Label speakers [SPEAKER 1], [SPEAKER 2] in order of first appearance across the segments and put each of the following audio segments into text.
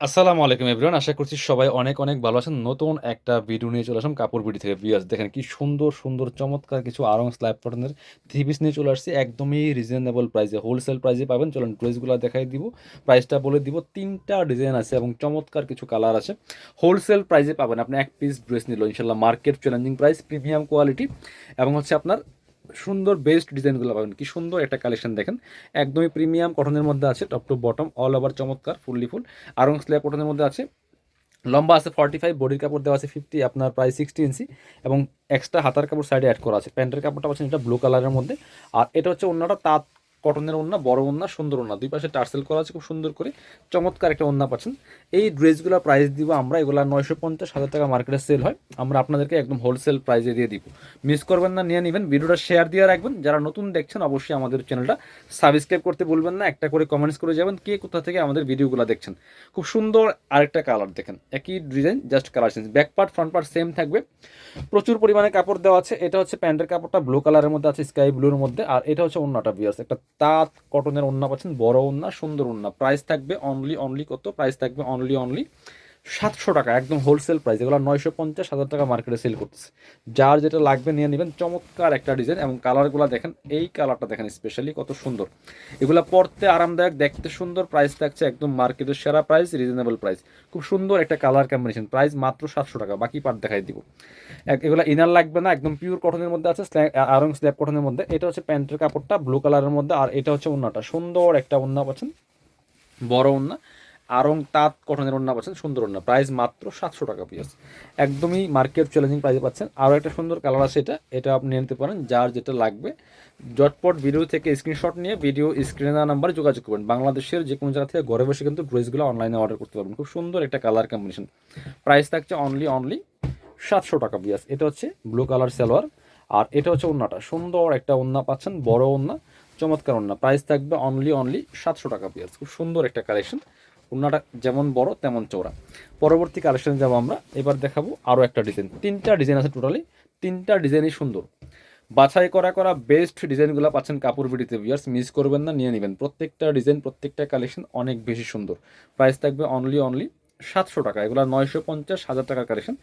[SPEAKER 1] আসসালামু আলাইকুম এভরিওয়ান আশা করছি সবাই অনেক অনেক ভালো আছেন। নতুন একটা ভিডিও নিয়ে চলে আসলাম কাপড় বিডি থেকে। বিয়ার্স দেখেন কি সুন্দর সুন্দর, চমৎকার কিছু আরং স্ল্যাব কটনের থ্রি পিস নিয়ে চলে আসছি। একদমই রিজনেবল প্রাইসে হোলসেল প্রাইসে পাবেন। চলুন ড্রেসগুলো দেখাই দিব প্রাইসটা বলে দিব। তিনটা ডিজাইন আছে এবং চমৎকার কিছু কালার আছে। হোলসেল প্রাইসে পাবেন আপনি এক পিস ড্রেস নিল ইনশাল্লাহ market challenging price premium quality এবং হচ্ছে আপনার সুন্দর বেস্ট ডিজাইনগুলো পাবেন। কি সুন্দর একটা কালেকশন দেখেন। একদমই প্রিমিয়াম কটনের মধ্যে আছে top to bottom all over চমৎকার ফুললি ফুল আরং স্ল্যাব কটনের মধ্যে আছে, লম্বা আছে ফর্টি ফাইভ বডির কাপড় দেওয়া আছে ফিফটি আপনার প্রায় সিক্সটি ইঞ্চি এবং এক্সট্রা হাতার কাপড় সাইডে অ্যাড করা আছে। প্যান্টের কাপড়টা পাচ্ছেন এটা ব্লু কালারের মধ্যে। আর এটা হচ্ছে অন্যটা তাঁত কটনের ওন্না বড় ওন্না সুন্দর ওন্না দুই পাশে টার্সেল করা আছে, খুব সুন্দর করে। চমৎকার একটা ওন্না পাচ্ছেন। এই ড্রেসগুলোর প্রাইস দিব আমরা, এগুলো নয়শো পঞ্চাশ, হাজার টাকা মার্কেটে সেল হয়। আমরা আপনাদেরকে একদম হোলসেল প্রাইসে দিয়ে দিব। মিস করবেন না, নিয়ে নেবেন। ভিডিওটা শেয়ার দিয়ে রাখবেন। যারা নতুন দেখছেন, অবশ্যই আমাদের চ্যানেলটা সাবস্ক্রাইব করতে বলবেন না। একটা করে কমেন্টস করে যাবেন, কে কোথা থেকে আমাদের ভিডিওগুলো দেখছেন। খুব সুন্দর আরেকটা কালার দেখেন। একই design just colour change back part front part same থাকবে। প্রচুর পরিমাণে কাপড় দেওয়া আছে। এটা হচ্ছে প্যান্টের কাপড়টা ব্লু কালারের মধ্যে আছে স্কাই ব্লুর মধ্যে। আর এটা হচ্ছে অন্যটা বিয়ার্স একটা তাঁত, কটনের ওন্না পাচ্ছেন, বড় ওন্না সুন্দর ওন্না প্রাইস থাকবে অনলি অনলি কত? প্রাইস থাকবে অনলি অনলি সাতশো টাকা, একদম হোলসেল প্রাইস এগুলো নয়শো পঞ্চাশ হাজার টাকা মার্কেটে সেল করতেছে। যার যেটা লাগবে নিয়ে নেবেন, চমৎকার একটা ডিজাইন এবং কালারগুলো দেখেন, এই কালারটা দেখেন স্পেশালি কত সুন্দর। এগুলো পরতে আরামদায়ক, দেখতে সুন্দর প্রাইস থাকছে একদম মার্কেটের সেরা প্রাইস রিজনেবল প্রাইস খুব সুন্দর একটা কালার কম্বিনেশন প্রাইস মাত্র সাতশো টাকা, বাকি পার্ট দেখাই দিব। এগুলো ইনার লাগবে না, একদম পিওর কটনের মধ্যে আছে আরং স্ল্যাব কটনের মধ্যে। এটা হচ্ছে প্যান্টের কাপড়টা ব্লু কালারের মধ্যে, আর এটা হচ্ছে ওন্নাটা। সুন্দর একটা ওন্না, পাচ্ছেন? বড় ওন্না। আরং তাঁত কটনের ওন্না পাচ্ছেন, সুন্দর ওন্না প্রাইস মাত্র সাতশো টাকা পিস একদমই মার্কেট চ্যালেঞ্জিং প্রাইসে পাচ্ছেন। আরও একটা সুন্দর কালার আছে এটা। এটা আপনি নিতে পারেন, যার যেটা লাগবে। জটপট ভিডিও থেকে স্ক্রিনশট নিয়ে ভিডিও স্ক্রিনে দেওয়া নাম্বারে যোগাযোগ করবেন। বাংলাদেশের যে কোনো জায়গা থেকে ঘরে বসে কিন্তু ড্রেসগুলো অনলাইনে অর্ডার করতে পারবেন। খুব সুন্দর একটা কালার কম্বিনেশন প্রাইস থাকছে অনলি অনলি সাতশো টাকা বিয়াস এটা হচ্ছে ব্লু কালার সালোয়ার। আর এটা হচ্ছে ওন্নাটা সুন্দর একটা ওন্না পাচ্ছেন, বড় ওন্না চমৎকার ওন্না প্রাইস থাকবে অনলি অনলি সাতশো টাকা পিয়াজ খুব সুন্দর একটা কালেকশন ওন্নাটা যেমন বড়, তেমন চওড়া। পরবর্তী কালেকশনে যাব আমরা। এবার দেখাবো আরও একটা ডিজাইন তিনটা ডিজাইন আছে টোটালি তিনটা ডিজাইনই সুন্দর। বাছাই করা করা বেস্ট ডিজাইনগুলো পাচ্ছেন কাপড় বিডিতে ভিউয়ার্স মিস করবেন না, নিয়ে নেবেন। প্রত্যেকটা ডিজাইন প্রত্যেকটা কালেকশন অনেক বেশি সুন্দর। প্রাইস থাকবে অনলি অনলি সাতশো টাকা, এগুলো নয়শো পঞ্চাশ হাজার টাকার কালেকশন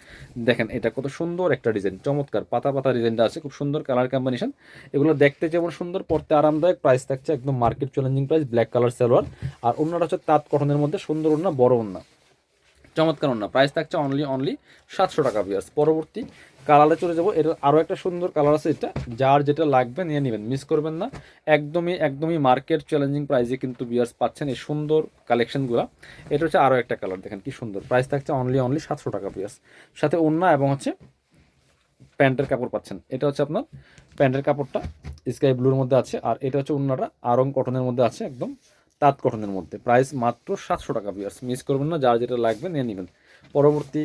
[SPEAKER 1] দেখেন, এটা কত সুন্দর একটা ডিজাইন চমৎকার, পাতা পাতা ডিজাইনটা আছে, খুব সুন্দর কালার কম্বিনেশন এগুলো দেখতে যেমন সুন্দর, পড়তে আরামদায়ক প্রাইস থাকছে একদম market challenging price black colour salwar. আর অন্যটা হচ্ছে তাঁত কটনের মধ্যে, সুন্দর অন্য বড় অন্য চমৎকার অন্য প্রাইস থাকছে অনলি অনলি সাতশো টাকা বিয়ার্স পরবর্তী কালারে চলে যাব। এটা আরও একটা সুন্দর কালার আছে এটা। যার যেটা লাগবে নিয়ে নেবেন। মিস করবেন না। একদমই একদমই মার্কেট চ্যালেঞ্জিং প্রাইসে কিন্তু বিয়ার্স পাচ্ছেন এই সুন্দর কালেকশনগুলো এটা হচ্ছে আরও একটা কালার দেখেন কি সুন্দর। প্রাইস থাকছে অনলি অনলি সাতশো টাকা বিয়ার্স সাথে ওন্না এবং হচ্ছে প্যান্টের কাপড় পাচ্ছেন। এটা হচ্ছে আপনার প্যান্টের কাপড়টা স্কাই ব্লুর মধ্যে আছে। আর এটা হচ্ছে অন্যটা আরং কটনের মধ্যে আছে একদম। তাঁত কটনের মধ্যে। প্রাইস মাত্র সাতশো টাকা বিয়ার্স মিস করবেন না, যার যেটা লাগবে নিয়ে নেবেন। পরবর্তী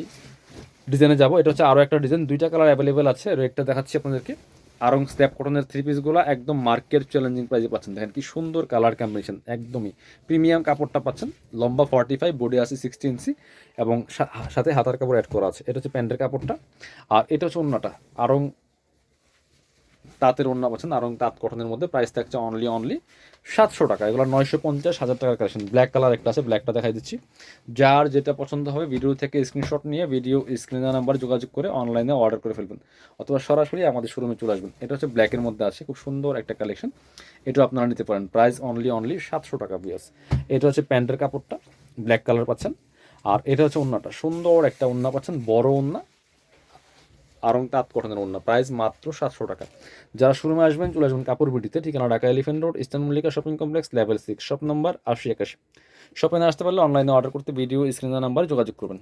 [SPEAKER 1] ডিজাইনে যাব। এটা হচ্ছে আরও একটা ডিজাইন। দুইটা কালার অ্যাভেলেবেল আছে। রেটটা দেখাচ্ছি আপনাদেরকে। আরং স্ল্যাব কটনের থ্রি পিসগুলো একদম মার্কেট চ্যালেঞ্জিং প্রাইসে পাচ্ছেন। দেখেন কি সুন্দর কালার কম্বিনেশন একদমই। প্রিমিয়াম কাপড়টা পাচ্ছেন। লম্বা ফর্টি ফাইভ বডি আছে সিক্সটি ইঞ্চি এবং সাথে হাতার কাপড় অ্যাড করা আছে। এটা হচ্ছে প্যান্টের কাপড়টা। আর এটা হচ্ছে অন্যটা আরং তাঁতের অন্য পাচ্ছেন আরং তাঁত কটনের মধ্যে প্রাইস থাকছে অনলি অনলি সাতশো টাকা। এগুলো নয়শো পঞ্চাশ হাজার টাকার কালেকশন ব্ল্যাক কালার একটা আছে ব্ল্যাকটা দেখাই দিচ্ছি। যার যেটা পছন্দ হবে ভিডিও থেকে স্ক্রিনশট নিয়ে ভিডিও স্ক্রিনে নাম্বার যোগাযোগ করে অনলাইনে অর্ডার করে ফেলবেন। অথবা সরাসরি আমাদের শোরুমে চলে আসবেন। এটা হচ্ছে ব্ল্যাকের মধ্যে আছে, খুব সুন্দর একটা কালেকশন এটা আপনারা নিতে পারেন। প্রাইস অনলি অনলি সাতশো টাকা বিয়াস এটা হচ্ছে প্যান্টের কাপড়টা ব্ল্যাক কালার পাচ্ছেন। আর এটা হচ্ছে ওন্নাটা সুন্দর একটা ওন্না পাচ্ছেন, বড় ওন্না আরং তাঁত কটনের অন্য প্রাইস মাত্র সাতশো টাকা। যারা শোরুমে আসবেন, চলে আসবেন কাপড় বিটিতে। ঠিকানা Dhaka Elephant Road, Eastern Mallika shopping complex, level six, shop number আশি একাশি। শপে না আসতে পারলে অনলাইনে অর্ডার করতে ভিডিও স্ক্রিনের নাম্বারে যোগাযোগ করবেন।